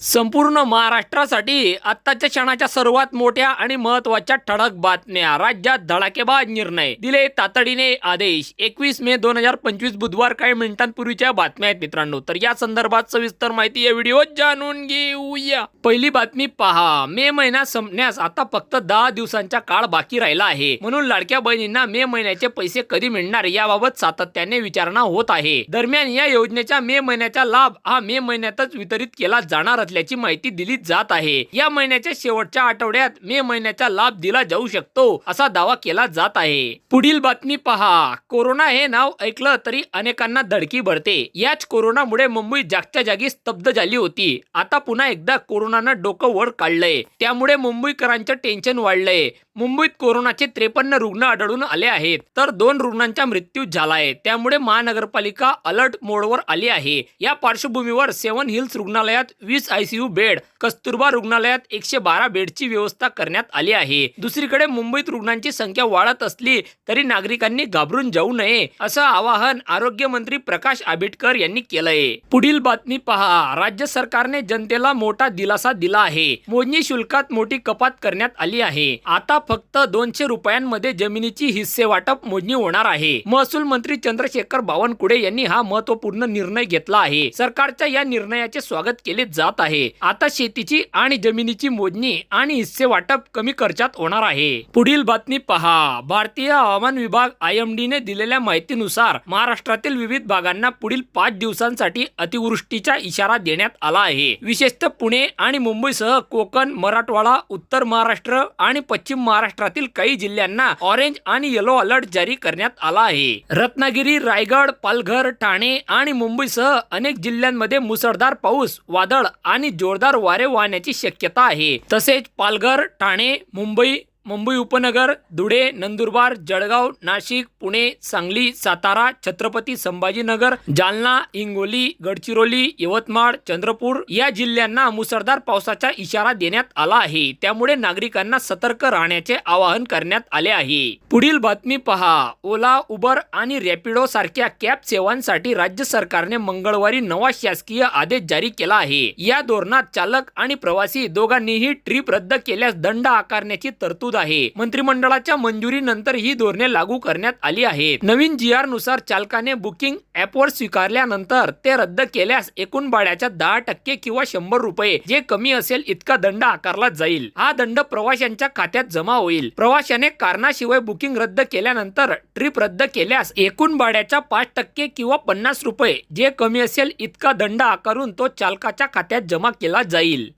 संपूर्ण महाराष्ट्रासाठी आत्ताच्या क्षणाच्या सर्वात मोठ्या आणि महत्त्वाच्या ठळक बातम्या. राज्यात धडाकेबाज निर्णय. दिले तातडीने आदेश. एकवीस मे दोन हजार पंचवीस बुधवार काही मिनिटांपूर्वीच्या बातम्या आहेत मित्रांनो. तर या संदर्भात सविस्तर माहिती या व्हिडिओ जाणून घेऊया. पहिली बातमी पहा. मे महिना संपण्यास आता फक्त दहा दिवसांचा काळ बाकी राहिला आहे. म्हणून लाडक्या बहिणींना मे महिन्याचे पैसे कधी मिळणार याबाबत सातत्याने विचारणा होत आहे. दरम्यान या योजनेचा मे महिन्याचा लाभ हा मे महिन्यातच वितरित केला जाणार असल्याची माहिती दिली जात आहे. या महिन्याच्या शेवटच्या आठवड्यात मे महिन्याचा लाभ दिला जाऊ शकतो असा दावा केला जात आहे. पुढील बातमी पहा. कोरोना हे नाव ऐकलं तरी अनेकांना धडकी भरते. याच कोरोनामुळे मुंबई जागच्या जागी स्तब्ध झाली होती. आता पुन्हा एकदा कोरोनानं डोकं वर काढलंय. त्यामुळे मुंबईकरांचं टेन्शन वाढलंय. मुंबईत कोरोनाचे त्रेपन्न रुग्ण आढळून आले आहेत. तर दोन रुग्णांचा मृत्यू झालाय. त्यामुळे महानगरपालिका अलर्ट मोडवर आली आहे. या पार्श्वभूमीवर सेव्हन हिल्स रुग्णालयात वीस आयसीयू बेड कस्तुरबा रुग्णालयात एकशे बारा बेडची व्यवस्था करण्यात आली आहे. दुसरीकडे मुंबईत रुग्णांची संख्या वाढत असली तरी नागरिकांनी घाबरून जाऊ नये असं आवाहन आरोग्य मंत्री प्रकाश आंबेडकर यांनी केलंय. पुढील बातमी पहा. राज्य सरकारने जनतेला मोठा दिलासा दिला आहे. मोजणी शुल्कात मोठी कपात करण्यात आली आहे. आता फक्त दोनशे रुपयांमध्ये जमिनीची हिस्से वाटप मोजणी होणार आहे. महसूल मंत्री चंद्रशेखर बावनकुळे यांनी हा महत्त्वपूर्ण निर्णय घेतला आहे. सरकारच्या या निर्णयाचे स्वागत केले जात आहे. आहे. आता शेतीची आणि जमिनीची मोजणी आणि हिस्से वाटप कमी खर्चात होणार आहे. पुढील बातमी पहा. भारतीय हवामान विभाग आय एम डी ने दिलेल्या माहितीनुसार महाराष्ट्रातील विविध भागांना पुढील पाच दिवसांसाठी अतिवृष्टीचा इशारा देण्यात आला आहे. विशेषतः पुणे आणि मुंबईसह कोकण मराठवाडा उत्तर महाराष्ट्र आणि पश्चिम महाराष्ट्रातील काही जिल्ह्यांना ऑरेंज आणि येलो अलर्ट जारी करण्यात आला आहे. रत्नागिरी रायगड पालघर ठाणे आणि मुंबईसह अनेक जिल्ह्यांमध्ये मुसळधार पाऊस वादळ आणि जोरदार वारे वाहण्याची शक्यता आहे. तसेच पालघर ठाणे मुंबई मुंबई उपनगर धुळे नंदुरबार जळगाव नाशिक पुणे सांगली सातारा छत्रपती संभाजीनगर जालना हिंगोली गडचिरोली यवतमाळ चंद्रपूर या जिल्ह्यांना मुसळधार पावसाचा इशारा देण्यात आला आहे. त्यामुळे नागरिकांना सतर्क राहण्याचे आवाहन करण्यात आले आहे. पुढील बातमी पहा. ओला उबर आणि रॅपिडो सारख्या कॅब सेवांसाठी राज्य सरकारने मंगळवारी नवा शासकीय आदेश जारी केला आहे. या धोरणात चालक आणि प्रवासी दोघांनीही ट्रिप रद्द केल्यास दंड आकारण्याची तरतूद तरतूद आहे. मंत्रिमंडळाच्या मंजुरीनंतर ही धोरणे लागू करण्यात आली आहेत. नवीन जी आरनुसार चालकाने बुकिंग ऍपवर स्वीकारल्यानंतर ते रद्द केल्यास एकूण भाड्याच्या दहा टक्के किंवा शंभर रुपये जे कमी असेल इतका दंड आकारला जाईल. हा दंड प्रवाशांच्या खात्यात जमा होईल. प्रवाशाने कारणाशिवाय बुकिंग रद्द केल्यानंतर ट्रिप रद्द केल्यास एकूण भाड्याच्या पाच टक्के किंवा पन्नास रुपये जे कमी असेल इतका दंड आकारून तो चालकाच्या खात्यात जमा केला जाईल.